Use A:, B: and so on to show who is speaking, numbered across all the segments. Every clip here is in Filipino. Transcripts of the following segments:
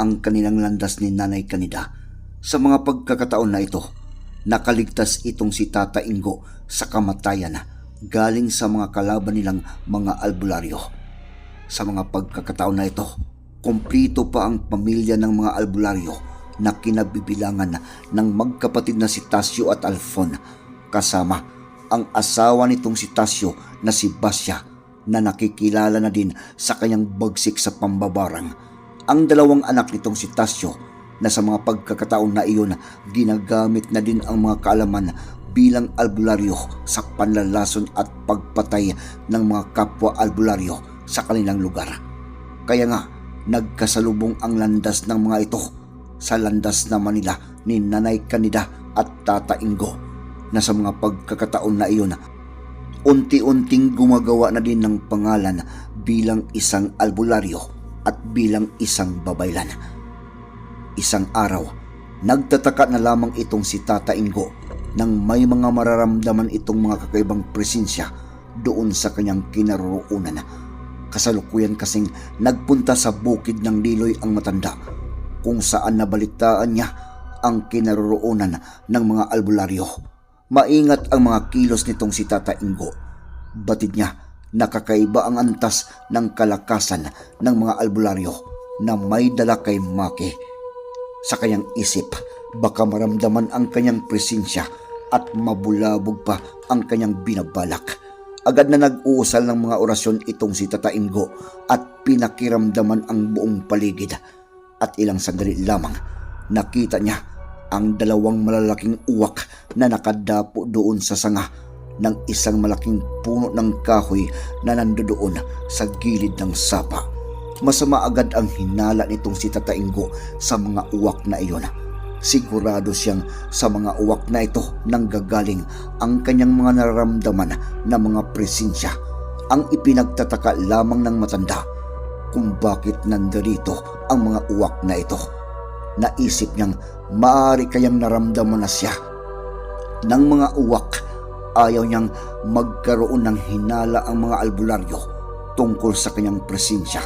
A: ang kanilang landas ni Nanay Kanida. Sa mga pagkakataon na ito, nakaligtas itong si Tata Ingo sa kamatayan galing sa mga kalaban nilang mga albularyo. Sa mga pagkakataon na ito, kumplito pa ang pamilya ng mga albularyo na kinabibilangan ng magkapatid na si Tasyo at Alfon kasama ang asawa nitong si Tasyo na si Basya na nakikilala na din sa kanyang bagsik sa pambabarang. Ang dalawang anak nitong si Tasyo na sa mga pagkakataon na iyon ginagamit na din ang mga kaalaman bilang albularyo sa panlalason at pagpatay ng mga kapwa albularyo sa kanilang lugar. Kaya nga, nagkasalubong ang landas ng mga ito sa landas naman nila ni Nanay Kanida at Tata Ingo na sa mga pagkakataon na iyon unti-unting gumagawa na din ng pangalan bilang isang albularyo at bilang isang babaylan. Isang araw, nagtataka na lamang itong si Tata Ingo nang may mga mararamdaman itong mga kakaibang presensya doon sa kanyang kinaroroonan. Kasalukuyan kasing nagpunta sa bukid ng Liloy ang matanda kung saan nabalitaan niya ang kinaroroonan ng mga albularyo. Maingat ang mga kilos nitong si Tata Ingo. Batid niya, nakakaiba ang antas ng kalakasan ng mga albularyo na may dala kay Maki. Sa kanyang isip, baka maramdaman ang kanyang presensya at mabulabog pa ang kanyang binabalak. Agad na nag-uusal ng mga orasyon itong si Tata Ingo at pinakiramdaman ang buong paligid. At ilang sandali lamang, nakita niya ang dalawang malalaking uwak na nakadapo doon sa sanga ng isang malaking puno ng kahoy na nandoon sa gilid ng sapa. Masama agad ang hinala nitong si Tata Ingo sa mga uwak na iyon. Sigurado siyang sa mga uwak na ito nang gagaling ang kanyang mga nararamdaman na mga presensya. Ang ipinagtataka lamang ng matanda kung bakit nandarito ang mga uwak na ito. Naisip niyang maaari kayang naramdaman na siya ng mga uwak. Ayaw niyang magkaroon ng hinala ang mga albularyo tungkol sa kanyang presensya.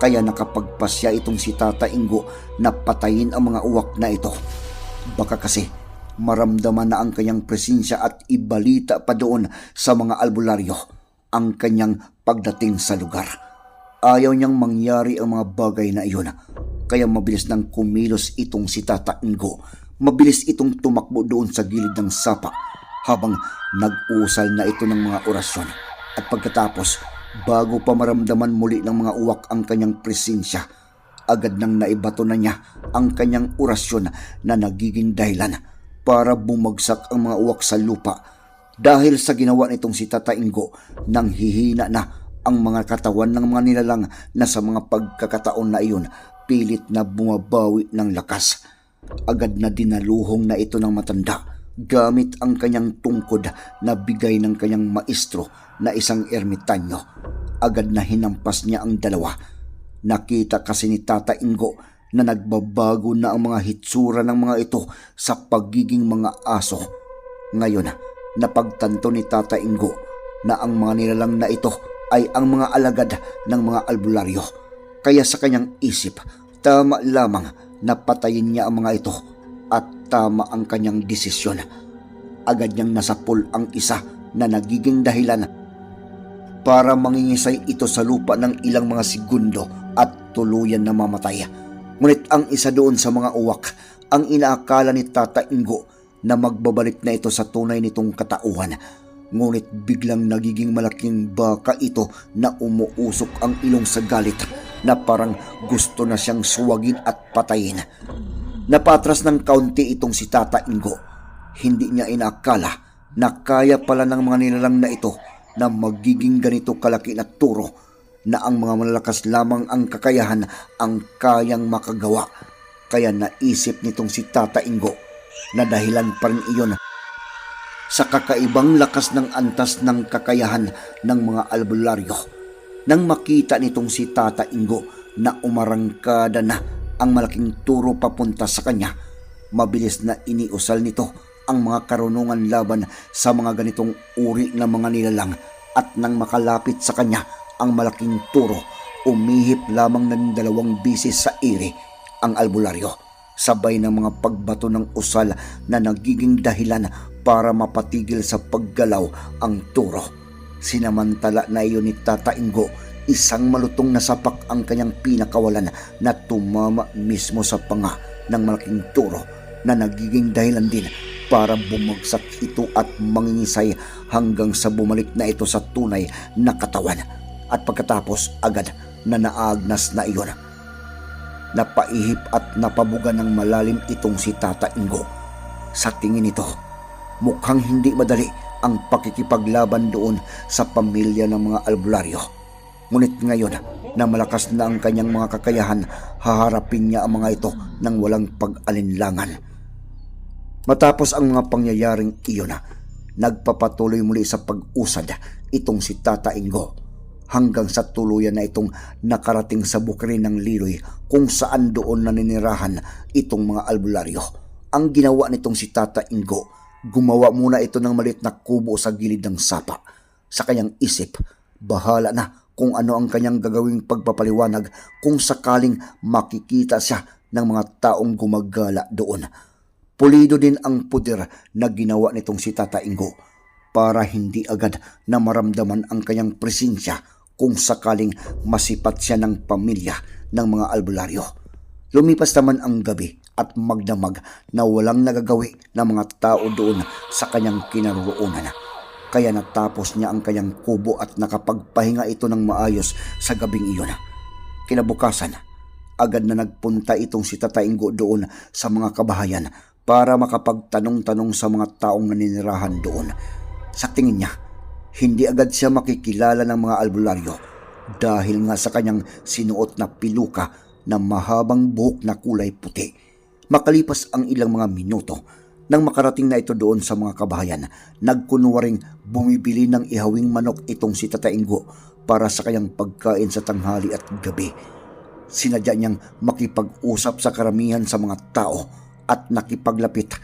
A: Kaya nakapagpasya itong si Tata Ingo na patayin ang mga uwak na ito. Baka kasi maramdaman na ang kanyang presensya at ibalita pa doon sa mga albularyo ang kanyang pagdating sa lugar. Ayaw niyang mangyari ang mga bagay na iyon. Kaya mabilis nang kumilos itong si Tata Ingo. Mabilis itong tumakbo doon sa gilid ng sapa habang nag-usal na ito ng mga orasyon. At pagkatapos, bago pa maramdaman muli ng mga uwak ang kanyang presensya, agad nang naibato na niya ang kanyang orasyon na nagiging dahilan para bumagsak ang mga uwak sa lupa dahil sa ginawa nitong si Tata Ingo nang hihina na ang mga katawan ng mga nilalang na sa mga pagkakataon na iyon pilit na bumabawi ng lakas. Agad na dinaluhong na ito ng matanda gamit ang kanyang tungkod na bigay ng kanyang maestro na isang ermitanyo. Agad na hinampas niya ang dalawa. Nakita kasi ni Tata Ingo na nagbabago na ang mga hitsura ng mga ito sa pagiging mga aso. Ngayon, napagtanto ni Tata Ingo na ang mga nilalang na ito ay ang mga alagad ng mga albularyo. Kaya sa kanyang isip, tama lamang na patayin niya ang mga ito at tama ang kanyang desisyon. Agad niyang nasapol ang isa na nagiging dahilan para mangingisay ito sa lupa ng ilang mga segundo at tuluyan na mamatay. Ngunit ang isa doon sa mga uwak, ang inaakala ni Tata Ingo na magbabalik na ito sa tunay nitong katauhan. Ngunit biglang nagiging malaking baka ito na umuusok ang ilong sa galit na parang gusto na siyang suwagin at patayin. Napatras ng kaunti itong si Tata Ingo. Hindi niya inaakala na kaya pala ng mga nilalang na ito na magiging ganito kalaki na turo na ang mga malalakas lamang ang kakayahan ang kayang makagawa. Kaya naisip nitong si Tata Ingo na dahilan pa rin iyon sa kakaibang lakas ng antas ng kakayahan ng mga albularyo. Nang makita nitong si Tata Ingo na umarangkada na ang malaking turo papunta sa kanya, mabilis na iniusal nito ang mga karunungan laban sa mga ganitong uri ng mga nilalang at nang makalapit sa kanya ang malaking turo, umihip lamang ng dalawang bisis sa iri ang albularyo sabay ng mga pagbato ng usal na nagiging dahilan para mapatigil sa paggalaw ang turo. Sinamantala na iyon ni Tata Ingo, isang malutong nasapak ang kanyang pinakawalan na tumama mismo sa panga ng malaking turo na nagiging dahilan din para bumagsak ito at mangingisay hanggang sa bumalik na ito sa tunay na katawan at pagkatapos agad na naagnas na iyon. Napaihip at napabuga ng malalim itong si Tata Ingo. Sa tingin nito, mukhang hindi madali ang pakikipaglaban doon sa pamilya ng mga albularyo. Ngunit ngayon na malakas na ang kanyang mga kakayahan, haharapin niya ang mga ito ng walang pag-alinlangan. Matapos ang mga pangyayaring iyon, nagpapatuloy muli sa pag-usad itong si Tata Ingo hanggang sa tuluyan na itong nakarating sa bukrin ng Liloy kung saan doon naninirahan itong mga albularyo. Ang ginawa nitong si Tata Ingo, gumawa muna ito ng maliit na kubo sa gilid ng sapa. Sa kanyang isip, bahala na kung ano ang kanyang gagawing pagpapaliwanag kung sakaling makikita siya ng mga taong gumagala doon. Pulido din ang puder na ginawa nitong si Tata Ingo para hindi agad na maramdaman ang kanyang presensya kung sakaling masipat siya ng pamilya ng mga albularyo. Lumipas naman ang gabi at magdamag na walang nagagawi ng mga tao doon sa kanyang kinaroroonan. Kaya natapos niya ang kanyang kubo at nakapagpahinga ito ng maayos sa gabing iyon. Kinabukasan, agad na nagpunta itong si Tatainggo doon sa mga kabahayan para makapagtanong-tanong sa mga taong naninirahan doon. Sa tingin niya, hindi agad siya makikilala ng mga albularyo dahil nga sa kanyang sinuot na piluka na mahabang buhok na kulay puti. Makalipas ang ilang mga minuto, nang makarating na ito doon sa mga kabahayan, nagkunwaring bumibili ng ihawing manok itong si Tatainggo para sa kanyang pagkain sa tanghali at gabi. Sinadya niyang makipag-usap sa karamihan sa mga tao at nakipaglapit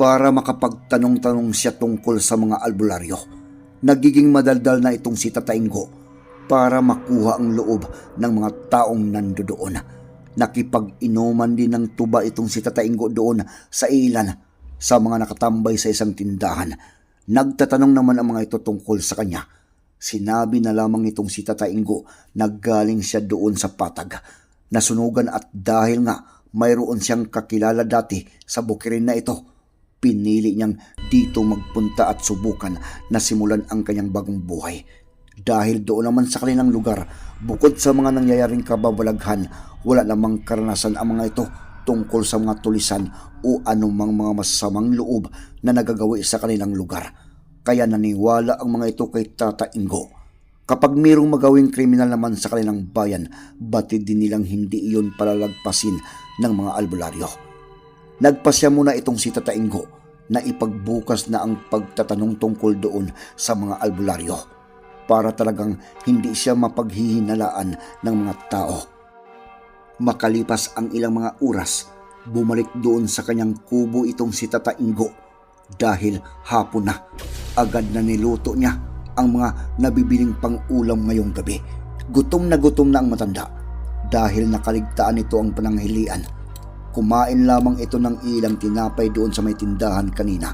A: para makapagtanong-tanong siya tungkol sa mga albularyo nagiging madaldal na itong si Tatainggo para makuha ang loob ng mga taong nandoon. Nakipag-inuman din ng tuba itong si Tatainggo doon sa ilan sa mga nakatambay sa isang tindahan. Nagtatanong naman ang mga ito tungkol sa kanya. Sinabi na lamang nitong si Tatainggo na galing siya doon sa patag. Nasunugan at dahil nga mayroon siyang kakilala dati sa bukirin na ito, pinili niyang dito magpunta at subukan na simulan ang kanyang bagong buhay. Dahil doon naman sa kanilang lugar, bukod sa mga nangyayaring kababalaghan, wala namang karanasan ang mga ito tungkol sa mga tulisan o anumang mga masamang loob na nagagawi sa kanilang lugar. Kaya naniwala ang mga ito kay Tata Ingo. Kapag mayroong magawing kriminal naman sa kanilang bayan, batid din nilang hindi iyon palalagpasin ng mga albularyo. Nagpasya muna itong si Tata Ingo na ipagbukas na ang pagtatanong tungkol doon sa mga albularyo para talagang hindi siya mapaghihinalaan ng mga tao. Makalipas ang ilang mga oras, bumalik doon sa kanyang kubo itong si Tata Ingo dahil hapon na. Agad na niluto niya ang mga nabibiling pang-ulam ngayong gabi. Gutom na gutom na ang matanda dahil nakaligtaan ito ang pananghilian Kumain lamang ito ng ilang tinapay doon sa may tindahan kanina.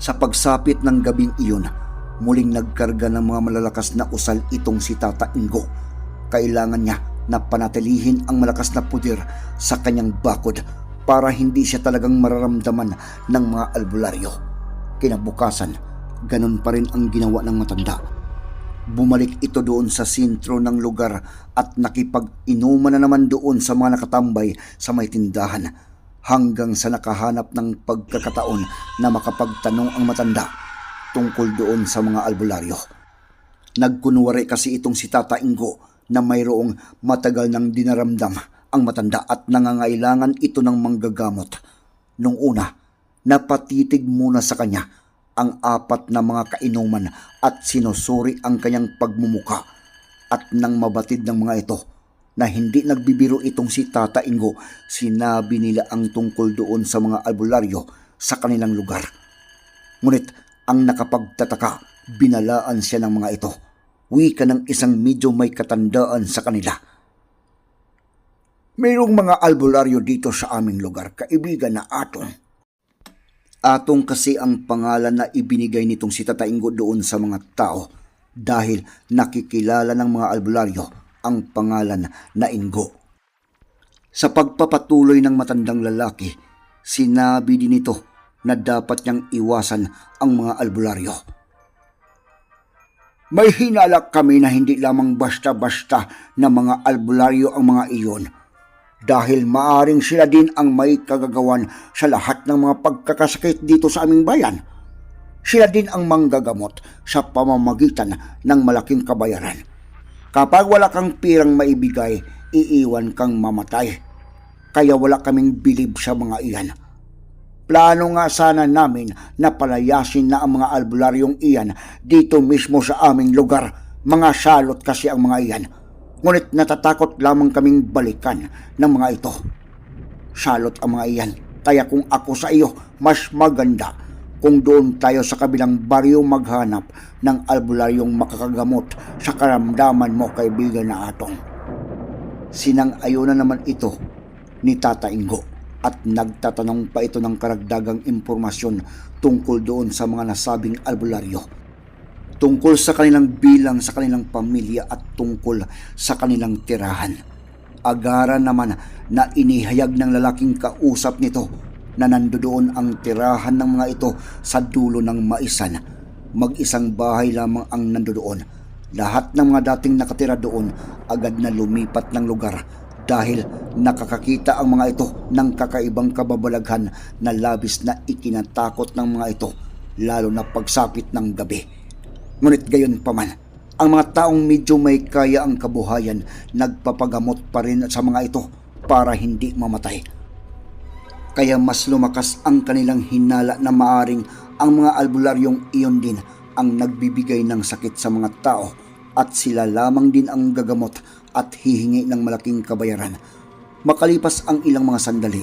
A: Sa pagsapit ng gabing iyon, muling nagkarga ng mga malalakas na usal itong si Tata Ingo. Kailangan niya na panatilihin ang malakas na puder sa kanyang bakod para hindi siya talagang mararamdaman ng mga albularyo. Kinabukasan, ganun pa rin ang ginawa ng matanda. Bumalik ito doon sa sentro ng lugar at nakipag-inuman na naman doon sa mga nakatambay sa may tindahan hanggang sa nakahanap ng pagkakataon na makapagtanong ang matanda tungkol doon sa mga albularyo. Nagkunwari kasi itong si Tata Ingo na mayroong matagal nang dinaramdam ang matanda at nangangailangan ito ng manggagamot. Nung una, napatitig muna sa kanya ang apat na mga kainuman at sinusuri ang kanyang pagmumuka. At nang mabatid ng mga ito na hindi nagbibiro itong si Tata Ingo, sinabi nila ang tungkol doon sa mga albularyo sa kanilang lugar. Ngunit ang nakapagtataka, binalaan siya ng mga ito. Wika ng isang medyo may katandaan sa kanila. Mayroong mga albularyo dito sa aming lugar, kaibigan na Atong. Atong kasi ang pangalan na ibinigay nitong si Tataingo doon sa mga tao dahil nakikilala ng mga albularyo ang pangalan na Ingo. Sa pagpapatuloy ng matandang lalaki, sinabi din ito na dapat niyang iwasan ang mga albularyo. May hinala kami na hindi lamang basta-basta na mga albularyo ang mga iyon dahil maaring sila din ang may kagagawan sa lahat ng mga pagkakasakit dito sa aming bayan. Sila din ang manggagamot sa pamamagitan ng malaking kabayaran. Kapag wala kang pirang maibigay, iiwan kang mamatay. Kaya wala kaming bilib sa mga iyan. Plano nga sana namin na palayasin na ang mga albularyong iyan dito mismo sa aming lugar. Mga salot kasi ang mga iyan. Ngunit natatakot lamang kaming balikan ng mga ito. Salot ang mga iyan. Kaya kung ako sa iyo, mas maganda kung doon tayo sa kabilang baryo maghanap ng albularyong makakagamot sa karamdaman mo kaibigan na atong. Sinang-ayo na naman ito ni Tata Ingo at nagtatanong pa ito ng karagdagang impormasyon tungkol doon sa mga nasabing albularyo. Tungkol sa kanilang bilang sa kanilang pamilya at tungkol sa kanilang tirahan. Agaran naman na inihayag ng lalaking kausap nito na nandoon ang tirahan ng mga ito sa dulo ng maisan. Mag-isang bahay lamang ang nandoon. Lahat ng mga dating nakatira doon agad na lumipat ng lugar dahil nakakakita ang mga ito ng kakaibang kababalaghan na labis na ikinatakot ng mga ito lalo na pagsapit ng gabi. Ngunit gayon pa man, ang mga taong medyo may kaya ang kabuhayan nagpapagamot pa rin sa mga ito para hindi mamatay. Kaya mas lumakas ang kanilang hinala na maaring ang mga albularyong iyon din ang nagbibigay ng sakit sa mga tao at sila lamang din ang gagamot at hihingi ng malaking kabayaran. Makalipas ang ilang mga sandali,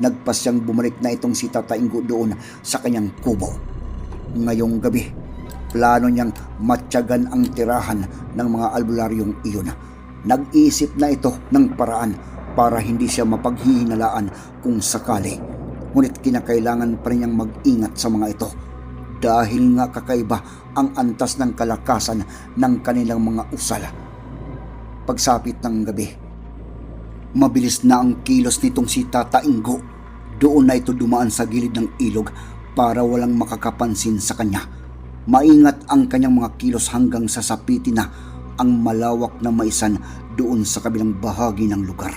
A: nagpasyang bumalik na itong si Tata Ingo doon sa kanyang kubo. Ngayong gabi, plano niyang matyagan ang tirahan ng mga albularyong iyon. Nag-iisip na ito ng paraan para hindi siya mapaghihinalaan kung sakali. Ngunit kinakailangan pa rin niyang mag-ingat sa mga ito dahil nga kakaiba ang antas ng kalakasan ng kanilang mga usal. Pagsapit ng gabi, mabilis na ang kilos nitong si Tata Ingo. Doon na ito dumaan sa gilid ng ilog para walang makakapansin sa kanya. Maingat ang kanyang mga kilos hanggang sa sapitin na ang malawak na maisan doon sa kabilang bahagi ng lugar.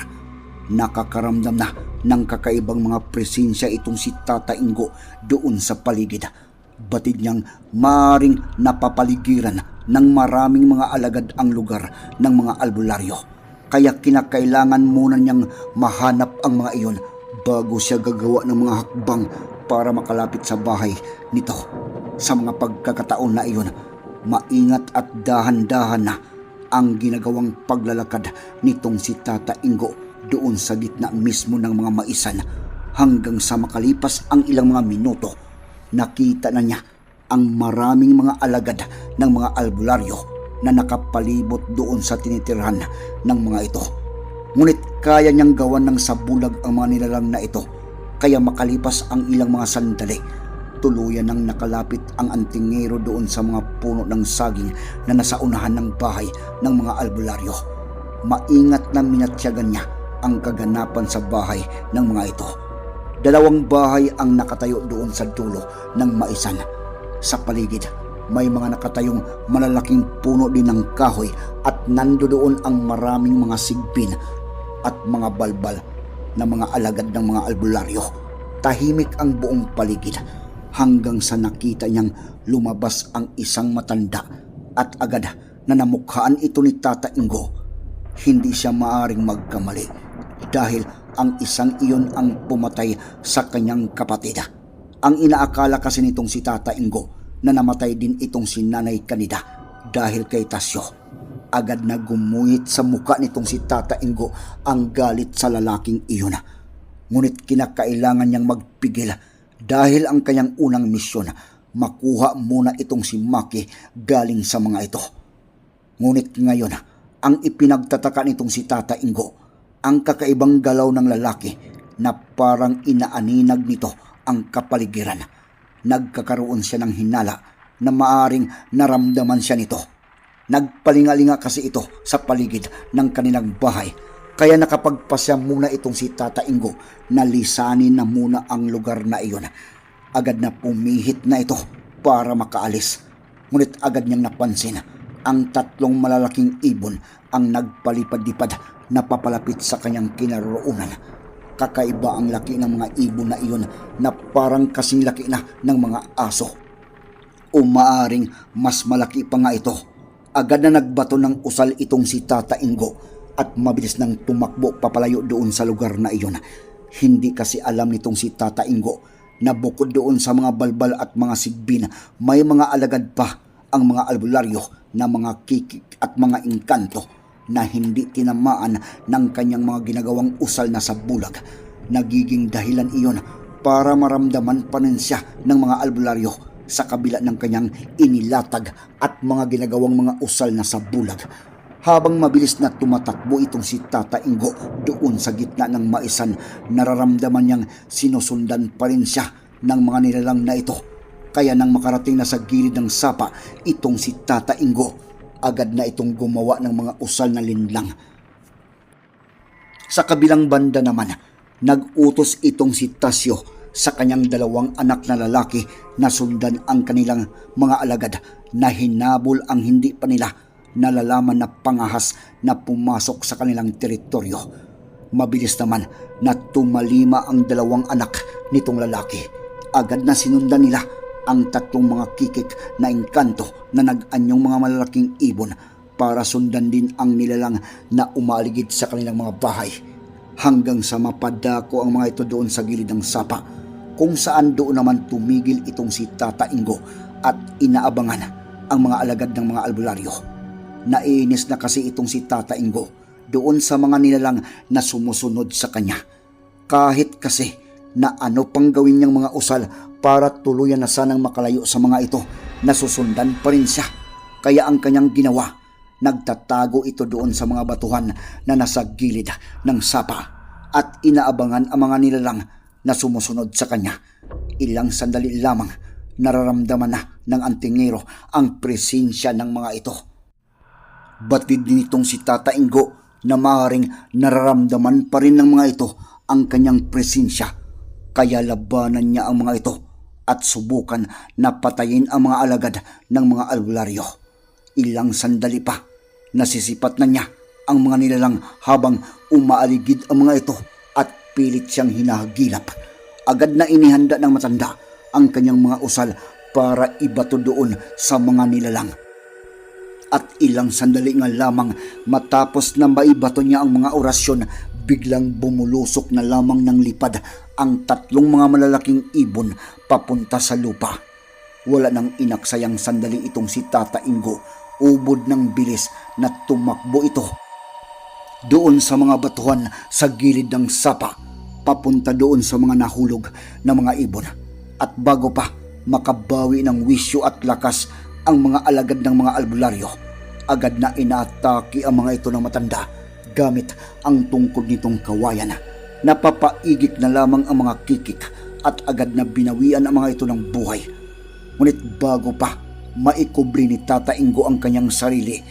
A: Nakakaramdam na ng kakaibang mga presensya itong si Tata Ingo doon sa paligid. Batid niyang maring napapaligiran ng maraming mga alagad ang lugar ng mga albularyo. Kaya kinakailangan muna niyang mahanap ang mga iyon bago siya gagawa ng mga hakbang para makalapit sa bahay nito. Sa mga pagkakataon na iyon, maingat at dahan-dahan na ang ginagawang paglalakad nitong si Tata Ingo doon sa gitna mismo ng mga maisan hanggang sa makalipas ang ilang mga minuto nakita na niya ang maraming mga alagad ng mga albularyo na nakapalibot doon sa tinitirhan ng mga ito. Ngunit kaya niyang gawan ng sabulag ang mga nilalang na ito kaya makalipas ang ilang mga sandali tuluyan nang nakalapit ang antingero doon sa mga puno ng saging na nasa unahan ng bahay ng mga albularyo. maingat na minatyagan niya ang kaganapan sa bahay ng mga ito. Dalawang bahay ang nakatayo doon sa dulo ng maisan. Sa paligid, may mga nakatayong malalaking puno din ng kahoy at nando doon ang maraming mga sigbin at mga balbal na mga alagad ng mga albularyo. Tahimik ang buong paligid hanggang sa nakita niyang lumabas ang isang matanda at agad na namukhaan ito ni Tata Ingo. Hindi siya maaring magkamali dahil ang isang iyon ang pumatay sa kanyang kapatid. Ang inaakala kasi nitong si Tata Ingo na namatay din itong si Nanay Kanida dahil kay Tasyo. Agad na gumuhit sa muka nitong si Tata Ingo ang galit sa lalaking iyon. Ngunit kinakailangan niyang magpigil dahil ang kanyang unang misyon makuha muna itong si Maki galing sa mga ito. Ngunit ngayon, ang ipinagtataka nitong si Tata Ingo, ang kakaibang galaw ng lalaki na parang inaaninag nito ang kapaligiran. Nagkakaroon siya ng hinala na maaring naramdaman siya nito. Nagpalingalinga kasi ito sa paligid ng kanilang bahay kaya nakapagpasya muna itong si Tata Ingo na lisanin na muna ang lugar na iyon. Agad na pumihit na ito para makaalis. Ngunit agad niyang napansin ang tatlong malalaking ibon ang nagpalipad-lipad na papalapit sa kanyang kinaroroonan. Kakaiba ang laki ng mga ibon na iyon na parang kasing laki na ng mga aso. O maaring mas malaki pa nga ito. Agad na nagbato ng usal itong si Tata Ingo at mabilis nang tumakbo papalayo doon sa lugar na iyon. Hindi kasi alam nitong si Tata Ingo na bukod doon sa mga balbal at mga sigbin, may mga alagad pa ang mga albularyo na mga kikik at mga engkanto na hindi tinamaan ng kanyang mga ginagawang usal na sa bulag. Nagiging dahilan iyon para maramdaman pa rin siya ng mga albularyo sa kabila ng kanyang inilatag at mga ginagawang mga usal na sa bulag. Habang mabilis na tumatakbo itong si Tata Ingo doon sa gitna ng maisan, nararamdaman niyang sinusundan pa rin siya ng mga nilalang na ito. Kaya nang makarating na sa gilid ng sapa, itong si Tata Ingo, agad na itong gumawa ng mga usal na linlang. Sa kabilang banda naman, nag-utos itong si Tasyo sa kanyang dalawang anak na lalaki na sundan ang kanilang mga alagad na hinabol ang hindi pa nila nalalaman na pangahas na pumasok sa kanilang teritoryo. Mabilis naman na tumalima ang dalawang anak nitong lalaki. Agad na sinundan nila ang tatlong mga kikik na engkanto na nag-anyong mga malalaking ibon para sundan din ang nilalang na umaligid sa kanilang mga bahay hanggang sa mapadako ang mga ito doon sa gilid ng sapa kung saan doon naman tumigil itong si Tata Ingo at inaabangan ang mga alagad ng mga albularyo. Naiinis na kasi itong si Tata Ingo doon sa mga nilalang na sumusunod sa kanya. Kahit kasi na ano pang gawin niyang mga usal para tuluyan na sanang makalayo sa mga ito, nasusundan pa rin siya. Kaya ang kanyang ginawa, nagtatago ito doon sa mga batuhan na nasa gilid ng sapa at inaabangan ang mga nilalang na sumusunod sa kanya. Ilang sandali lamang nararamdaman na ng antingero ang presensya ng mga ito. Batid nitong si Tata Ingo na maaaring nararamdaman pa rin ng mga ito ang kanyang presensya. Kaya labanan niya ang mga ito at subukan na patayin ang mga alagad ng mga albularyo. Ilang sandali pa, nasisipat na niya ang mga nilalang habang umaaligid ang mga ito at pilit siyang hinahagilap. Agad na inihanda ng matanda ang kanyang mga usal para ibato doon sa mga nilalang at ilang sandali nga lamang matapos na maibato niya ang mga orasyon, biglang bumulusok na lamang ng lipad ang tatlong mga malalaking ibon papunta sa lupa. Wala nang inaksayang sandali itong si Tata Ingo, ubod ng bilis na tumakbo ito. Doon sa mga batuhan sa gilid ng sapa, papunta doon sa mga nahulog na mga ibon. At bago pa makabawi ng wisyo at lakas ang mga alagad ng mga albularyo. Agad na inaatake ang mga ito ng matanda gamit ang tungkod nitong kawayan. Napapaigik na lamang ang mga kikik at agad na binawian ang mga ito ng buhay. Ngunit bago pa maikubli ni Tata Ingo ang kanyang sarili,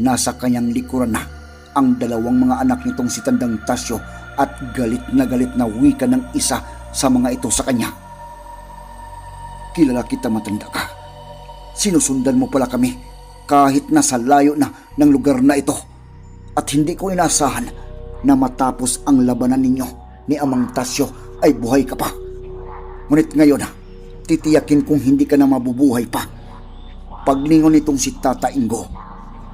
A: nasa kanyang likuran na ang dalawang mga anak nitong si Tandang Tasyo at galit na galit na wika ng isa sa mga ito sa kanya. Kilala kita matanda ka. Sinusundan mo pala kami kahit nasa layo na ng lugar na ito. At hindi ko inasahan na matapos ang labanan ninyo ni Amang Tasyo ay buhay ka pa. Ngunit ngayon, titiyakin kong hindi ka na mabubuhay pa. Paglingon nitong si Tata Ingo,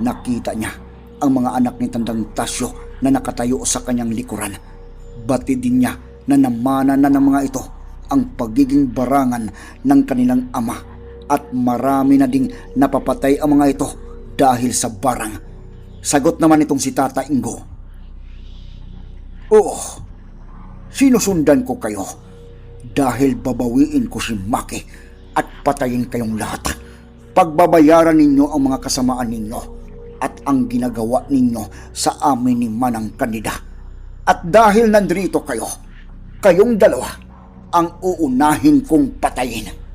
A: nakita niya ang mga anak ni Tandang Tasyo na nakatayo sa kanyang likuran. Batid din niya na namana na ng mga ito ang pagiging barangan ng kanilang ama at marami na ding napapatay ang mga ito dahil sa barang. Sagot naman itong si Tata Ingo. Oo, sinusundan ko kayo dahil babawiin ko si Maki at patayin kayong lahat. Pagbabayaran ninyo ang mga kasamaan ninyo at ang ginagawa ninyo sa amin ni Manang Kanida. At dahil nandrito kayo, kayong dalawa ang uunahin kong patayin.